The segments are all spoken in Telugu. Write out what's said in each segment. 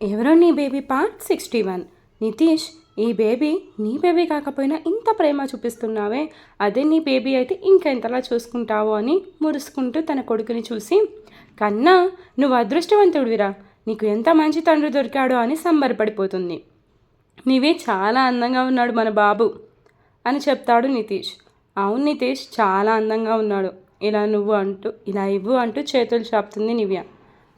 ఎవరో నీ baby part sixty one. Nitish ఈ బేబీ నీ బేబీ కాకపోయినా ఇంత ప్రేమ చూపిస్తున్నావే. అదే నీ బేబీ అయితే ఇంకెంతలా చూసుకుంటావో అని మురుసుకుంటూ తన కొడుకుని చూసి కన్నా నువ్వు అదృష్టవంతుడివిరా. నీకు ఎంత మంచి తండ్రి దొరికాడో అని సంబరపడిపోతుంది. నీవే చాలా అందంగా ఉన్నాడు మన బాబు అని చెప్తాడు నితీష్. అవును నితీష్ చాలా అందంగా ఉన్నాడు. ఇలా నువ్వు అంటూ ఇలా ఇవ్వు అంటూ చేతులు చాపుతుంది నివ్య.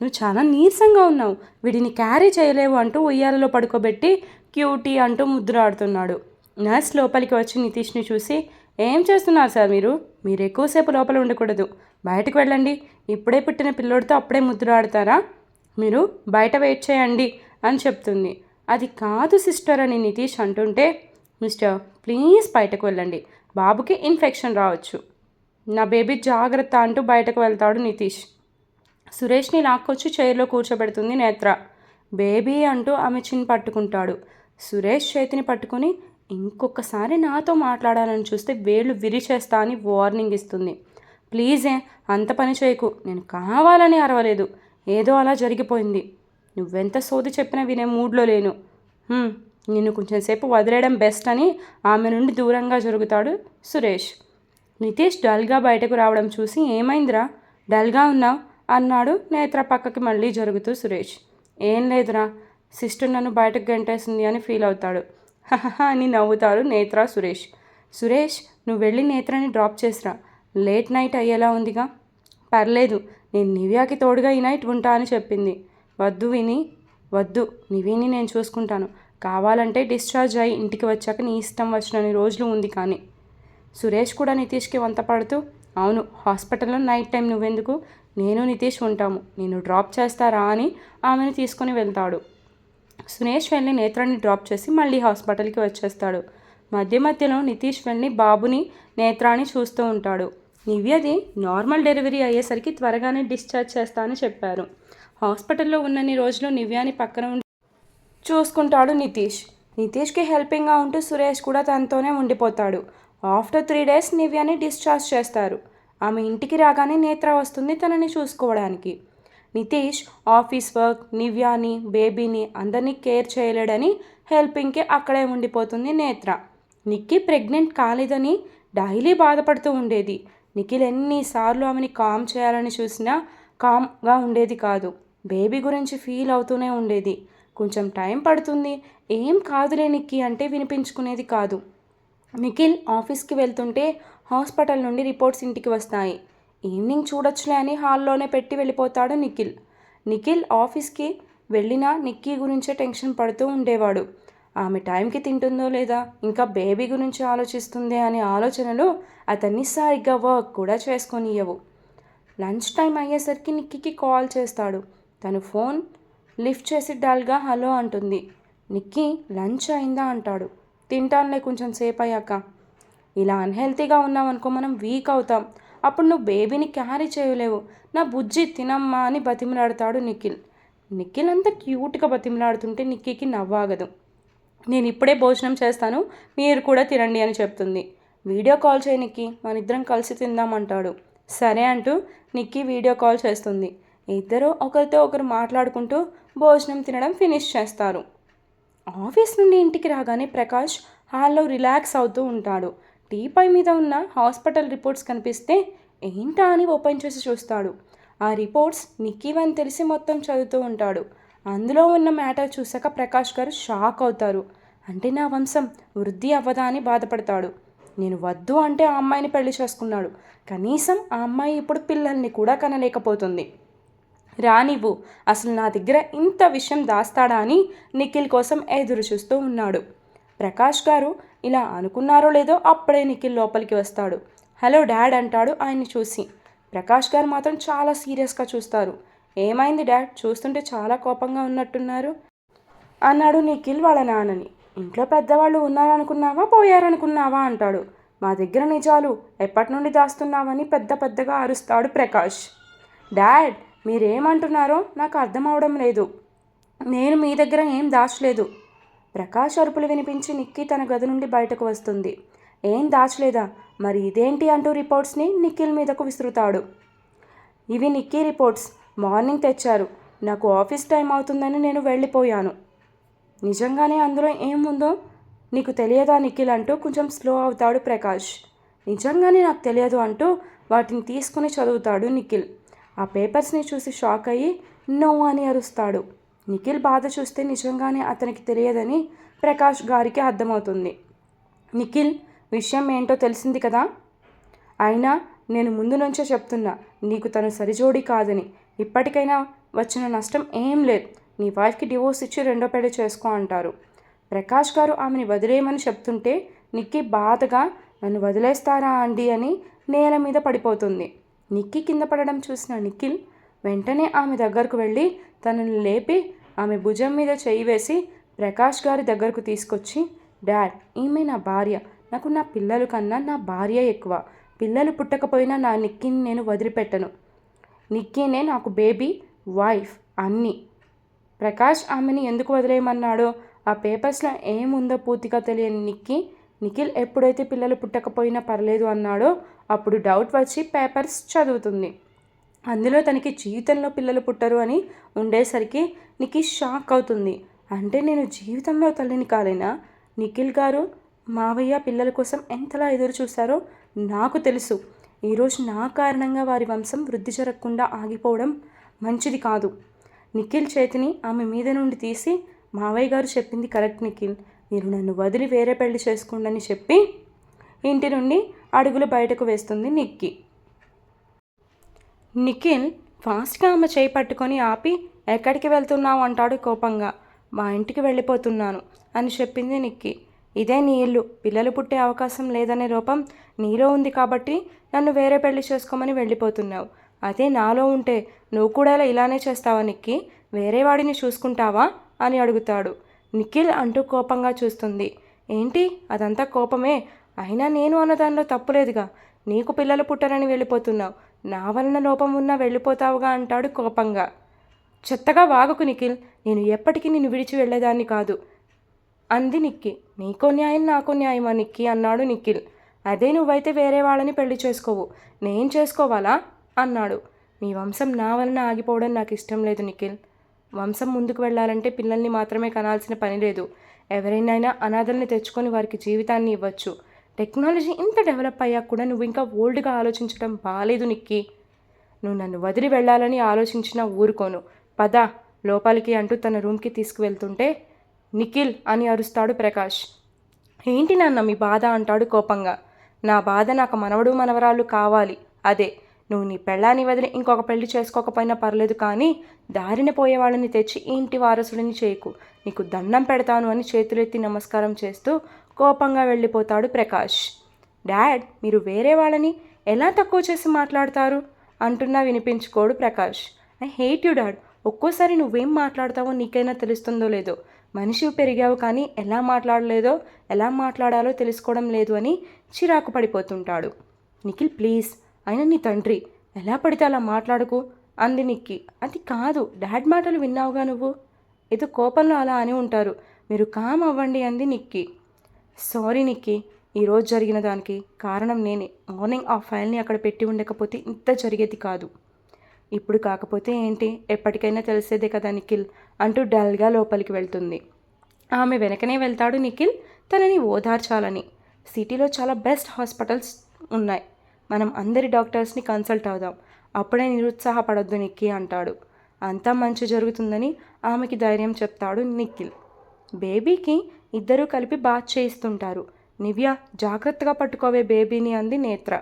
నువ్వు చాలా నీరసంగా ఉన్నావు. వీడిని క్యారీ చేయలేవు అంటూ ఉయ్యాలలో పడుకోబెట్టి క్యూటీ అంటూ ముద్రాడుతున్నాడు నర్స్ లోపలికి వచ్చి నితీష్ని చూసి ఏం చేస్తున్నారు సార్ మీరు? మీరు ఎక్కువసేపు లోపల ఉండకూడదు. బయటకు వెళ్ళండి. ఇప్పుడే పుట్టిన పిల్లోడితో అప్పుడే ముద్రాడతారా మీరు బయట వెయిట్ చేయండి అని చెప్తుంది. అది కాదు సిస్టర్ అని నితీష్ అంటుంటే మిస్టర్ ప్లీజ్ బయటకు వెళ్ళండి. బాబుకి ఇన్ఫెక్షన్ రావచ్చు. నా బేబీ జాగ్రత్త అంటూ బయటకు వెళ్తాడు నితీష్. సురేష్ని లాక్కొచ్చి చైర్లో కూర్చోబెడుతుంది నేత్ర. బేబీ అంటూ ఆమె చిన్ పట్టుకుంటాడు. సురేష్ చేతిని పట్టుకుని ఇంకొకసారి నాతో మాట్లాడాలని చూస్తే వేళ్ళు విరిచేస్తా అని వార్నింగ్ ఇస్తుంది. ప్లీజే అంత పని చేయకు. నేను కావాలని అరవలేదు. ఏదో అలా జరిగిపోయింది. నువ్వెంత సోది చెప్పినా వినే మూడ్లో లేను. నిన్ను కొంచెం సేపు వదిలేయడం బెస్ట్ అని ఆమె నుండి దూరంగా జరుగుతాడు సురేష్. నితీష్ డల్గా బయటకు రావడం చూసి ఏమైందిరా? డల్గా ఉన్నావు? అన్నాడు నేత్ర పక్కకి మళ్ళీ జరుగుతూ సురేష్. ఏం లేదురా సిస్టర్ నన్ను బయటకు గంటేసింది అని ఫీల్ అవుతాడు. అని నవ్వుతారు నేత్ర సురేష్. సురేష్ నువ్వు వెళ్ళి నేత్రని డ్రాప్ చేసిరా. లేట్ నైట్ అయ్యేలా ఉందిగా. పర్లేదు నేను నివ్యాకి తోడుగా ఈ నైట్ ఉంటా అని చెప్పింది. వద్దు విని వద్దు నివిని నేను చూసుకుంటాను. కావాలంటే డిశ్చార్జ్ అయ్యి ఇంటికి వచ్చాక నీ ఇష్టం వచ్చినన్ని రోజులు ఉంది కానీ. సురేష్ కూడా నితీష్కి వంత పడుతూ అవును హాస్పిటల్లో నైట్ టైం నువ్వెందుకు? నేను నితీష్ ఉంటాము. నేను డ్రాప్ చేస్తారా అని ఆమెను తీసుకుని వెళ్తాడు. సురేష్ వెళ్ళి నేత్రాన్ని డ్రాప్ చేసి మళ్ళీ హాస్పిటల్కి వచ్చేస్తాడు. మధ్య మధ్యలో నితీష్ వెళ్ళి బాబుని నేత్రాన్ని చూస్తూ ఉంటాడు. నివ్యది నార్మల్ డెలివరీ అయ్యేసరికి త్వరగానే డిశ్చార్జ్ చేస్తా అని చెప్పారు. హాస్పిటల్లో ఉన్నన్ని రోజులు నివ్యాని పక్కన ఉండి చూసుకుంటాడు నితీష్. నితీష్కి హెల్పింగ్గా ఉంటూ సురేష్ కూడా తనతోనే ఉండిపోతాడు. ఆఫ్టర్ త్రీ డేస్ నివ్యాని డిశ్చార్జ్ చేస్తారు. ఆమె ఇంటికి రాగానే నేత్ర వస్తుంది తనని చూసుకోవడానికి. నితీష్ ఆఫీస్ వర్క్ నివ్యాని బేబీని అందరినీ కేర్ చేయలేడని హెల్పింగ్కి అక్కడే ఉండిపోతుంది నేత్ర. నిక్కి ప్రెగ్నెంట్ కాలేదని డైలీ బాధపడుతూ ఉండేది. నిఖిల్ ఎన్నిసార్లు ఆమెని కామ్ చేయాలని చూసినా కామ్గా ఉండేది కాదు. బేబీ గురించి ఫీల్ అవుతూనే ఉండేది. కొంచెం టైం పడుతుంది. ఏం కాదులే నిక్కి అంటే వినిపించుకునేది కాదు. నిఖిల్ ఆఫీస్కి వెళ్తుంటే హాస్పిటల్ నుండి రిపోర్ట్స్ ఇంటికి వస్తాయి. ఈవినింగ్ చూడొచ్చులే అని హాల్లోనే పెట్టి వెళ్ళిపోతాడు నిఖిల్. నిఖిల్ ఆఫీస్కి వెళ్ళినా నిక్కీ గురించే టెన్షన్ పడుతూ ఉండేవాడు. ఆమె టైంకి తింటుందో లేదా ఇంకా బేబీ గురించి ఆలోచిస్తుందే అనే ఆలోచనలు అతన్ని సరిగ్గా వర్క్ కూడా చేసుకొనియవు లంచ్ టైం అయ్యేసరికి నిక్కీకి కాల్ చేస్తాడు. తను ఫోన్ లిఫ్ట్ చేసి డల్గా హలో అంటుంది. నిక్కీ లంచ్ అయిందా అంటాడు. తింటానులే కొంచెం సేపు అయ్యాక ఇలా అన్హెల్తీగా ఉన్నామనుకో మనం వీక్ అవుతాం. అప్పుడు నువ్వు బేబీని క్యారీ చేయలేవు. నా బుజ్జి తినమ్మా అని బతిమలాడతాడు నిఖిల్. నిఖిల్ అంత క్యూట్గా బతిమలాడుతుంటే నిక్కీకి నవ్వాగదు. నేను ఇప్పుడే భోజనం చేస్తాను మీరు కూడా తినండి అని చెప్తుంది. వీడియో కాల్ చేయి నిక్కీ మన ఇద్దరం కలిసి తిందామంటాడు సరే అంటూ నిక్కీ వీడియో కాల్ చేస్తుంది. ఇద్దరు ఒకరితో ఒకరు మాట్లాడుకుంటూ భోజనం తినడం ఫినిష్ చేస్తారు. ఆఫీస్ నుండి ఇంటికి రాగానే ప్రకాష్ హాల్లో రిలాక్స్ అవుతూ ఉంటాడు. టీపై మీద ఉన్న హాస్పిటల్ రిపోర్ట్స్ కనిపిస్తే ఏంటా అని ఓపెన్ చేసి చూస్తాడు. ఆ రిపోర్ట్స్ నిక్కీవని తెలిసి మొత్తం చదువుతూ ఉంటాడు. అందులో ఉన్న మ్యాటర్ చూసాక ప్రకాష్ గారు షాక్ అవుతారు. అంటే నా వంశం వృద్ధి అవ్వదా అని బాధపడతాడు. నేను వద్దు అంటే ఆ అమ్మాయిని పెళ్ళి చేసుకున్నాడు. కనీసం ఆ అమ్మాయి ఇప్పుడు పిల్లల్ని కూడా కనలేకపోతుంది. రానివ్వు అసలు నా దగ్గర ఇంత విషయం దాస్తాడా అని నిఖిల్ కోసం ఎదురు చూస్తూ ఉన్నాడు. ప్రకాష్ గారు ఇలా అనుకున్నారో లేదో అప్పుడే నిఖిల్ లోపలికి వస్తాడు. హలో డాడ్ అంటాడు ఆయన్ని చూసి. ప్రకాష్ గారు మాత్రం చాలా సీరియస్గా చూస్తారు. ఏమైంది డాడ్? చూస్తుంటే చాలా కోపంగా ఉన్నట్టున్నారు అన్నాడు నిఖిల్ వాళ్ళ నాన్నని. ఇంట్లో పెద్దవాళ్ళు ఉన్నారనుకున్నావా? పోయారనుకున్నావా? అంటాడు. మా దగ్గర నిజాలు ఎప్పటి నుండి దాస్తున్నావని పెద్ద పెద్దగా అరుస్తాడు ప్రకాష్. డాడ్ మీరేమంటున్నారో నాకు అర్థం అవడం లేదు. నేను మీ దగ్గర ఏం దాచలేదు. ప్రకాష్ అరుపులు వినిపించి నిక్కీ తన గది నుండి బయటకు వస్తుంది. ఏం దాచలేదా? మరి ఇదేంటి అంటూ రిపోర్ట్స్ని నిఖిల్ మీదకు విసురుతాడు. ఇవి నిక్కీ రిపోర్ట్స్. మార్నింగ్ తెచ్చారు. నాకు ఆఫీస్ టైం అవుతుందని నేను వెళ్ళిపోయాను. నిజంగానే అందులో ఏముందో నీకు తెలియదా నిఖిల్ అంటూ కొంచెం స్లో అవుతాడు ప్రకాష్. నిజంగానే నాకు తెలియదు అంటూ వాటిని తీసుకుని చదువుతాడు నిఖిల్. ఆ పేపర్స్ని చూసి షాక్ అయ్యి నో అని అరుస్తాడు. నిఖిల్ బాధ చూస్తే నిజంగానే అతనికి తెలియదని ప్రకాష్ గారికి అర్థమవుతుంది. నిఖిల్ విషయం ఏంటో తెలిసింది కదా? అయినా నేను ముందు నుంచే చెప్తున్నా నీకు తను సరిజోడి కాదని. ఇప్పటికైనా వచ్చిన నష్టం ఏం లేదు. నీ వైఫ్కి డివోర్స్ ఇచ్చి రెండో పెళ్ళి చేసుకో అంటారు. ప్రకాష్ గారు ఆమెని వదిలేయమని చెప్తుంటే నిక్కి బాధగా నన్ను వదిలేస్తారా అండి అని నేల మీద పడిపోతుంది. నిక్కి కింద పడడం చూసిన నిఖిల్ వెంటనే ఆమె దగ్గరకు వెళ్ళి తనను లేపి ఆమె భుజం మీద చేయి వేసి ప్రకాష్ గారి దగ్గరకు తీసుకొచ్చి డాడ్ ఈమె నా భార్య. నాకు నా పిల్లల కన్నా నా భార్య ఎక్కువ. పిల్లలు పుట్టకపోయినా నా నిక్కిని నేను వదిలిపెట్టను. నిక్కీనే నాకు బేబీ వైఫ్ అన్నీ. ప్రకాష్ ఆమెని ఎందుకు వదిలేయమన్నాడో ఆ పేపర్స్లో ఏముందో పూర్తిగా తెలియని నిక్కి నిఖిల్ ఎప్పుడైతే పిల్లలు పుట్టకపోయినా పర్లేదు అన్నాడో అప్పుడు డౌట్ వచ్చి పేపర్స్ చదువుతుంది. అందులో తనకి జీవితంలో పిల్లలు పుట్టరు అని ఉండేసరికి నిఖిల్ షాక్ అవుతుంది. అంటే నేను జీవితంలో తల్లిని కాలేనా? నిఖిల్ గారు మావయ్య పిల్లల కోసం ఎంతలా ఎదురు చూశారో నాకు తెలుసు. ఈరోజు నా కారణంగా వారి వంశం వృద్ధి జరగకుండా ఆగిపోవడం మంచిది కాదు. నిఖిల్ చేతిని ఆమె మీద నుండి తీసి మావయ్య గారు చెప్పింది కరెక్ట్ నిఖిల్. మీరు నన్ను వదిలి వేరే పెళ్ళి చేసుకోండి చెప్పి ఇంటి నుండి అడుగులు బయటకు వేస్తుంది నిక్కి. నిఖిల్ ఫాస్ట్గా ఆమె చేయి పట్టుకొని ఆపి ఎక్కడికి వెళ్తున్నావు? అంటాడు కోపంగా. మా ఇంటికి వెళ్ళిపోతున్నాను అని చెప్పింది నిక్కి. ఇదే నీ ఇల్లు. పిల్లలు పుట్టే అవకాశం లేదనే రూపం నీలో ఉంది కాబట్టి నన్ను వేరే పెళ్ళి చేసుకోమని వెళ్ళిపోతున్నావు. అదే నాలో ఉంటే నువ్వు కూడా ఇలానే చేస్తావా నిక్కి? వేరే వాడిని చూసుకుంటావా? అని అడుగుతాడు. నిఖిల్ అంటూ కోపంగా చూస్తుంది. ఏంటి? అదంతా కోపమే? అయినా నేను అన్న దానిలో తప్పులేదుగా. నీకు పిల్లలు పుట్టరని వెళ్ళిపోతున్నావు. నా వలన లోపం ఉన్నా వెళ్ళిపోతావుగా అంటాడు కోపంగా. చెత్తగా వాగకు నిఖిల్ నేను ఎప్పటికీ నిన్ను విడిచి వెళ్ళేదాన్ని కాదు. అంది నిక్కి. నీకో న్యాయం నాకో న్యాయమా నిక్కి? అన్నాడు నిఖిల్. అదే నువ్వైతే వేరే వాళ్ళని పెళ్ళి చేసుకోవు. నేను చేసుకోవాలా? అన్నాడు. మీ వంశం నా వలన ఆగిపోవడం నాకు ఇష్టం లేదు నిఖిల్. వంశం ముందుకు వెళ్ళాలంటే పిల్లల్ని మాత్రమే కనాల్సిన పని లేదు. ఎవరైనా అనాథల్ని తెచ్చుకొని వారికి జీవితాన్ని ఇవ్వచ్చు. టెక్నాలజీ ఇంత డెవలప్ అయ్యాక కూడా నువ్వు ఇంకా ఓల్డ్గా ఆలోచించడం బాగాలేదు నిక్కి. నువ్వు నన్ను వదిలి వెళ్ళాలని ఆలోచించినా ఊరుకోను. పద లోపలికి అంటూ తన రూమ్కి తీసుకువెళ్తుంటే నిఖిల్ అని అరుస్తాడు ప్రకాష్. ఏంటి నాన్న మీ బాధ అంటాడు కోపంగా. నా బాధ నాకు మనవడు మనవరాలు కావాలి. అదే నువ్వు నీ పెళ్ళాన్ని వదిలి ఇంకొక పెళ్ళి చేసుకోకపోయినా పర్లేదు కానీ దారిన పోయే వాళ్ళని తెచ్చి ఇంటి వారసుడిని చేయకు. నీకు దండం పెడతాను అని చేతులెత్తి నమస్కారం చేస్తూ కోపంగా వెళ్ళిపోతాడు ప్రకాష్. డాడ్ మీరు వేరే వాళ్ళని ఎలా తక్కువ చేసి మాట్లాడతారు? అంటున్నా వినిపించుకోడు Prakash. I hate you dad. ఒక్కోసారి నువ్వేం మాట్లాడతావో నీకైనా తెలుస్తుందో లేదో. మనిషి పెరిగావు కానీ ఎలా మాట్లాడలేదో ఎలా మాట్లాడాలో తెలుసుకోవడం లేదు అని చిరాకు పడిపోతుంటాడు. నిఖిల్ ప్లీజ్. అయినా నీ తండ్రి ఎలా పడితే అలా మాట్లాడుకు? అంది నిక్కి. అది కాదు డాడ్ మాటలు విన్నావుగా నువ్వు? ఏదో కోపంలో అలా అని ఉంటారు. మీరు కామ్ అవ్వండి అంది నిక్కి. సారీ నిక్కి ఈరోజు జరిగిన దానికి కారణం నేనే. మార్నింగ్ ఆ ఫైల్ని అక్కడ పెట్టి ఉండకపోతే ఇంత జరిగేది కాదు. ఇప్పుడు కాకపోతే ఏంటి? ఎప్పటికైనా తెలిసేదే కదా నిఖిల్ అంటూ డల్గా లోపలికి వెళ్తుంది. ఆమె వెనకనే వెళ్తాడు నిఖిల్ తనని ఓదార్చాలని. సిటీలో చాలా బెస్ట్ హాస్పిటల్స్ ఉన్నాయి. మనం అందరి డాక్టర్స్ని కన్సల్ట్ అవుదాం. అప్పుడే నిరుత్సాహపడొద్దు నిక్కి అంటాడు. అంతా మంచి జరుగుతుందని ఆమెకి ధైర్యం చెప్తాడు నిఖిల్. బేబీకి ఇద్దరూ కలిపి బాత్ చేయిస్తుంటారు. నివ్య జాగ్రత్తగా పట్టుకోవే బేబీని అంది నేత్ర.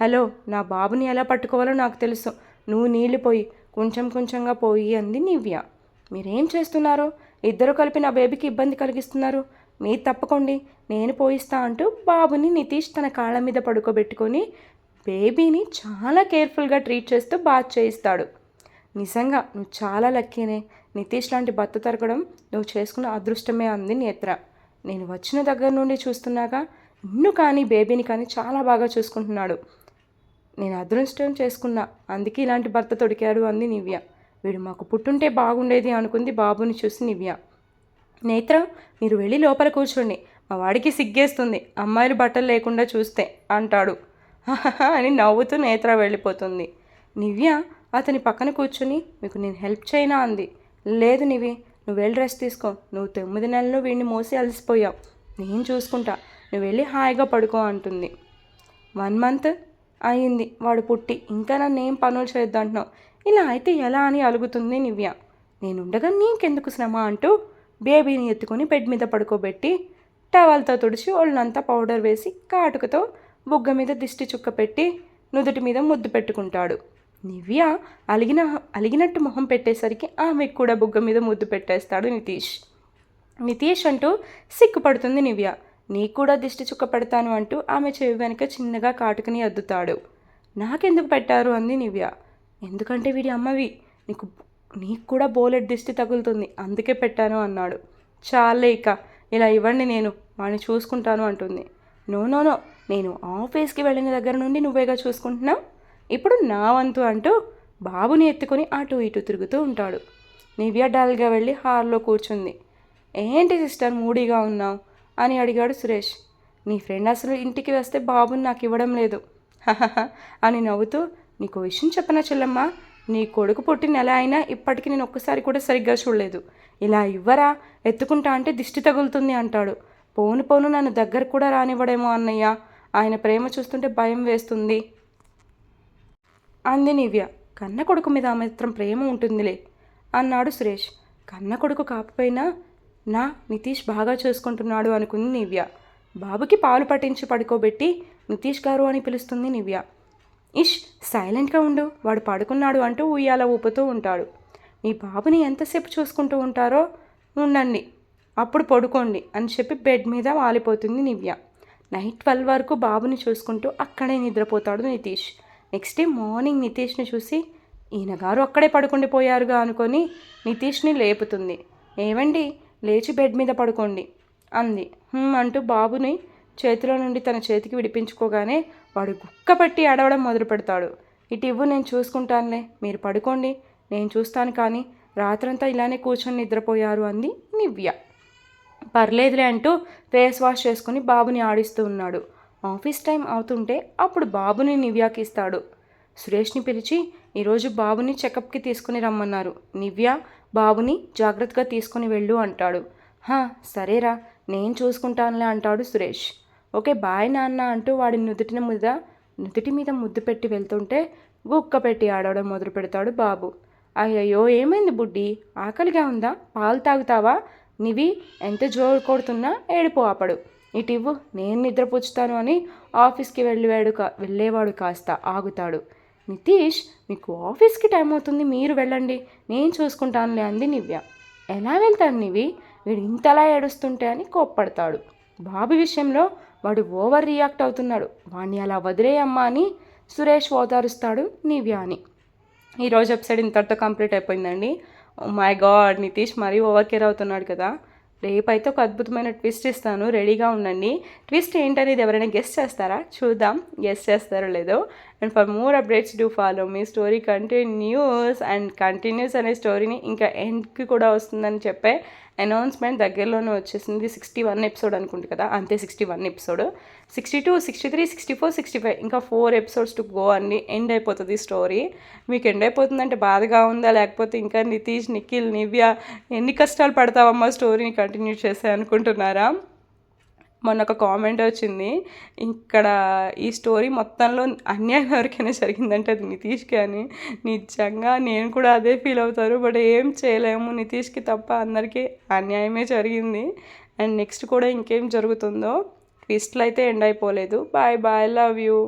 హలో నా బాబుని ఎలా పట్టుకోవాలో నాకు తెలుసు. నువ్వు నీళ్ళు పోయి కొంచెం కొంచెంగా పోయి అంది నివ్య. మీరేం చేస్తున్నారో? ఇద్దరు కలిపి నా బేబీకి ఇబ్బంది కలిగిస్తున్నారు. మీరు తప్పకోండి నేను పోయిస్తా అంటూ బాబుని నితీష్ తన కాళ్ళ మీద పడుకోబెట్టుకొని బేబీని చాలా కేర్ఫుల్గా ట్రీట్ చేస్తూ బాత్ చేయిస్తాడు. నిజంగా నువ్వు చాలా లక్కీనే. నితీష్ లాంటి భర్త తరగడం నువ్వు చేసుకున్న అదృష్టమే అంది నేత్ర. నేను వచ్చిన దగ్గర నుండి చూస్తున్నాగా నిన్ను కానీ బేబీని కానీ చాలా బాగా చూసుకుంటున్నాడు. నేను అదృష్టం చేసుకున్నా అందుకే ఇలాంటి భర్త తొడికాడు అంది నివ్య. వీడు మాకు పుట్టుంటే బాగుండేది అనుకుంది బాబుని చూసి నివ్య. నేత్ర మీరు వెళ్ళి లోపల కూర్చోండి. మా వాడికి సిగ్గేస్తుంది అమ్మాయిలు బట్టలు లేకుండా చూస్తే అంటాడు. అని నవ్వుతూ నేత్ర వెళ్ళిపోతుంది. నివ్య అతని పక్కన కూర్చుని మీకు నేను హెల్ప్ చేయనా? అంది. లేదు నీవి నువ్వు వెళ్ళి రెస్ట్ తీసుకో. నువ్వు తొమ్మిది నెలలు వీడిని మోసి అలసిపోయావు. నేను చూసుకుంటా. నువ్వు వెళ్ళి హాయిగా పడుకో అంటుంది. వన్ మంత్ అయింది. వాడు పుట్టి ఇంకా నన్ను ఏం పనులు చేద్దంటున్నావు ఇలా అయితే ఎలా అని అలుగుతుంది నివ్య. నేనుండగా నీకెందుకు శ్రమ అంటూ బేబీని ఎత్తుకొని బెడ్ మీద పడుకోబెట్టి టవల్తో తుడిచి ఒళ్ళంతా పౌడర్ వేసి కాటుకతో బుగ్గ మీద దిష్టి చుక్క పెట్టి నుదుటి మీద ముద్దు పెట్టుకుంటాడు. నివ్య అలిగిన అలిగినట్టు మొహం పెట్టేసరికి ఆమెకు కూడా బుగ్గ మీద ముద్దు పెట్టేస్తాడు నితీష్. నితీష్ అంటూ సిగ్గుపడుతుంది నివ్య నీకు కూడా దిష్టి చుక్క పెడతాను అంటూ ఆమె చెవి వెనుక చిన్నగా కాటుకుని అద్దుతాడు. నాకెందుకు పెట్టారు అంది నివ్య ఎందుకంటే వీడి అమ్మవి. నీకు నీకు కూడా బోలెట్ దిష్టి తగులుతుంది. అందుకే పెట్టాను అన్నాడు. చాలే ఇక. ఇలా ఇవ్వండి నేను. వాడిని చూసుకుంటాను అంటుంది. No no no. నేను ఆఫీస్కి వెళ్ళిన దగ్గర నుండి నువ్వేగా చూసుకుంటున్నావు? ఇప్పుడు నా వంతు అంటూ బాబుని ఎత్తుకొని అటు ఇటు తిరుగుతూ ఉంటాడు. నివ్య డల్గా వెళ్ళి హార్లో కూర్చుంది. ఏంటి సిస్టర్ మూడీగా ఉన్నావు? అని అడిగాడు సురేష్. నీ ఫ్రెండ్ అసలు ఇంటికి వస్తే బాబుని నాకు ఇవ్వడం లేదు. అని నవ్వుతూ నీకు విషయం చెప్పనా చెల్లమ్మ? నీ కొడుకు పుట్టిన నెల అయినా ఇప్పటికి నేను ఒక్కసారి కూడా సరిగ్గా చూడలేదు. ఇలా ఇవ్వరా? ఎత్తుకుంటా అంటే దిష్టి తగులుతుంది అంటాడు. పోను పోను నన్ను దగ్గర కూడా రానివ్వడేమో అన్నయ్య. ఆయన ప్రేమ చూస్తుంటే భయం వేస్తుంది. అంది నివ్య. కన్న కొడుకు మీద మాత్రం ప్రేమ ఉంటుందిలే అన్నాడు సురేష్. కన్న కొడుకు కాకపోయినా నా నితీష్ బాగా చూసుకుంటున్నాడు అనుకుంది నివ్య. బాబుకి పాలు పట్టించి పడుకోబెట్టి నితీష్ గారు అని పిలుస్తుంది నివ్య. ఇష్ సైలెంట్గా ఉండు వాడు పడుకున్నాడు అంటూ ఉయ్యాల ఊపుతూ ఉంటాడు. మీ బాబుని ఎంతసేపు చూసుకుంటూ ఉంటారో ఉండండి అప్పుడు పడుకోండి అని చెప్పి బెడ్ మీద వాలిపోతుంది నివ్య. నైట్ ట్వెల్వ్ వరకు బాబుని చూసుకుంటూ అక్కడే నిద్రపోతాడు నితీష్ నెక్స్ట్ డే మార్నింగ్ నితీష్ని చూసి ఈయన గారు అక్కడే పడుకుండిపోయారుగా అనుకొని నితీష్ని లేపుతుంది. ఏమండి లేచి బెడ్ మీద పడుకోండి అంది. అంటూ బాబుని చేతిలో నుండి తన చేతికి విడిపించుకోగానే వాడు గుక్కపట్టి అడవడం మొదలు పెడతాడు. ఇటు ఇవ్వు నేను చూసుకుంటానులే. మీరు పడుకోండి. నేను చూస్తాను కానీ రాత్రంతా ఇలానే కూర్చొని నిద్రపోయారు అంది నివ్య. పర్లేదులే అంటూ ఫేస్ వాష్ చేసుకుని బాబుని ఆడిస్తూ ఉన్నాడు. ఆఫీస్ టైం అవుతుంటే అప్పుడు బాబుని నివ్యాకి ఇస్తాడు. సురేష్ని పిలిచి ఈరోజు బాబుని చెకప్కి తీసుకుని రమ్మన్నారు. నివ్య బాబుని జాగ్రత్తగా తీసుకుని వెళ్ళు అంటాడు. హా సరేరా నేను చూసుకుంటానులే అంటాడు సురేష్. ఓకే బాయ్ నాన్న అంటూ వాడి నుదుటిన మీద నుదుటి మీద ముద్దు పెట్టి వెళ్తుంటే గుక్క పెట్టి ఆడవడం మొదలు పెడతాడు బాబు. అయ్యయ్యో ఏమైంది బుడ్డి? ఆకలిగా ఉందా? పాలు తాగుతావా? నివి ఎంత జోరు కొడుతున్నా ఏడిపో ఆపడు. ఇటివ్వు నేను నిద్రపుచ్చుతాను అని ఆఫీస్కి వెళ్ళేవాడు కా వెళ్ళేవాడు కాస్త ఆగుతాడు. నితీష్ మీకు ఆఫీస్కి టైం అవుతుంది మీరు వెళ్ళండి. నేను చూసుకుంటానులే అంది నివ్య. ఎలా వెళ్తాను నివి? వీడు ఇంతలా ఏడుస్తుంటే అని కోప్పడతాడు. బాబు విషయంలో వాడు ఓవర్ రియాక్ట్ అవుతున్నాడు. వాణ్ణి అలా వదిలేయమ్మా అని సురేష్ ఓదారుస్తాడు నివ్య అని. ఈరోజు ఎపిసోడ్ ఇంతటితో కంప్లీట్ అయిపోయిందండి. Oh మై గాడ్ నితీష్ మరీ ఓవర్ కేర్ అవుతున్నాడు కదా. రేపైతే ఒక అద్భుతమైన ట్విస్ట్ ఇస్తాను. రెడీగా ఉండండి. ట్విస్ట్ ఏంటనేది ఎవరైనా గెస్ట్ చేస్తారా? చూద్దాం. గెస్ట్ చేస్తారో లేదో. And for more updates do follow me story continues and continues అనే స్టోరీని ఇంకా ఎండ్కి కూడా వస్తుందని చెప్పే అనౌన్స్మెంట్ దగ్గరలోనే వచ్చేసింది సిక్స్టీ వన్ ఎపిసోడ్ అనుకుంటు కదా అంతే sixty one episode sixty two sixty three sixty four sixty five ఇంకా ఫోర్ ఎపిసోడ్స్ టు గో అండి ఎండ్ అయిపోతుంది స్టోరీ మీకు ఎండ్ అయిపోతుందంటే బాధగా ఉందా? లేకపోతే ఇంకా నితీష్ నిఖిల్ నివ్య ఎన్ని కష్టాలు పడతావమ్మా స్టోరీని కంటిన్యూ చేసే అనుకుంటున్నారా? మొన్న ఒక కామెంట్ వచ్చింది. ఇక్కడ ఈ స్టోరీ మొత్తంలో అన్యాయం ఎవరికైనా జరిగిందంటే అది నితీష్కి అని. నిజంగా నేను కూడా అదే ఫీల్ అవుతారు బట్ ఏం చేయలేము నితీష్కి తప్ప అందరికీ అన్యాయమే జరిగింది. అండ్ నెక్స్ట్ కూడా ఇంకేం జరుగుతుందో ట్విస్ట్లు అయితే ఎండ్ అయిపోలేదు. Bye bye love you